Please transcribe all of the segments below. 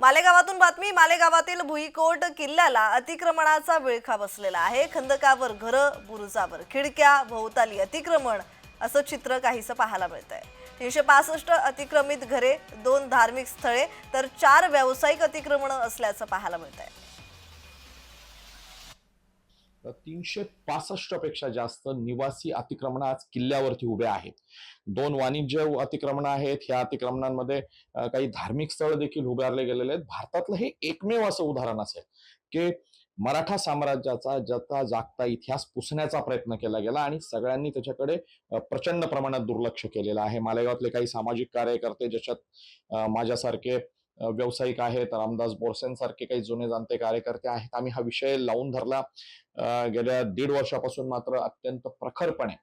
मालेगावातून बातमी मालेगावातील भुईकोट किल्ल्याला अतिक्रमणाचा विळखा बसलेला आहे. खंदकावर घरं बुरुजावर खिडक्या भोवताली अतिक्रमण असं चित्र काहीसं पाहायला मिळत आहे तीनशे पासष्ट अतिक्रमित घरे दोन धार्मिक स्थळे तर चार व्यावसायिक अतिक्रमणं असल्याचं पाहायला मिळत आहे तीनशे पासष्टपेक्षा जास्त निवासी अतिक्रमण आज किल्ल्यावरती उभे आहेत. दोन वाणिज्य अतिक्रमण आहेत. ह्या अतिक्रमणांमध्ये काही धार्मिक स्थळ देखील उभारले गेलेले आहेत. भारतातलं हे एकमेव असं उदाहरण असेल की मराठा साम्राज्याचा जता जागता इतिहास पुसण्याचा प्रयत्न केला गेला आणि सगळ्यांनी त्याच्याकडे प्रचंड प्रमाणात दुर्लक्ष केलेलं आहे. मालेगावातले काही सामाजिक कार्यकर्ते ज्याच्यात माझ्यासारखे व्यावसायिक आहेत रामदास बोरसेंसारखे काही जुने जाणते कार्यकर्ते आहेत. आम्ही हा विषय लावून धरला गेल्या दीड वर्षापासून मात्र अत्यंत प्रखरपणे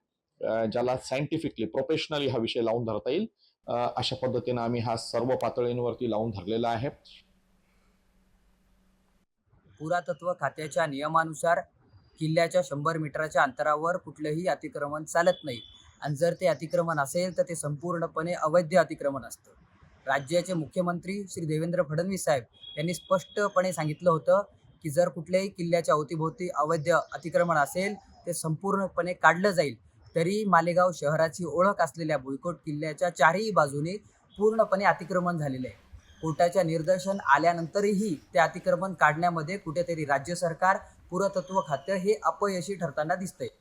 ज्याला सायंटिफिकली प्रोफेशनली हा विषय लावून धरता येईल. अशा पद्धतीनं आम्ही हा सर्व पातळींवरती लावून धरलेला आहे. पुरातत्व खात्याच्या नियमानुसार किल्ल्याच्या शंभर मीटरच्या अंतरावर कुठलंही अतिक्रमण चालत नाही. आणि जर ते अतिक्रमण असेल तर ते संपूर्णपणे अवैध अतिक्रमण असतं. राज्याचे मुख्यमंत्री श्री देवेंद्र फडणवीस साहेब यांनी स्पष्टपणे सांगितलं होतं की जर कुठल्याही किल्ल्याच्या अवतीभोवती अवैध अतिक्रमण असेल ते संपूर्णपणे काढलं जाईल. तरी मालेगाव शहराची ओळख असलेल्या भुईकोट किल्ल्याच्या चारही बाजूने पूर्णपणे अतिक्रमण झालेलं आहे. कोर्टाच्या निर्देशन आल्यानंतरही ते अतिक्रमण काढण्यामध्ये कुठेतरी राज्य सरकार पुरातत्व खातं हे अपयशी ठरताना दिसतंय.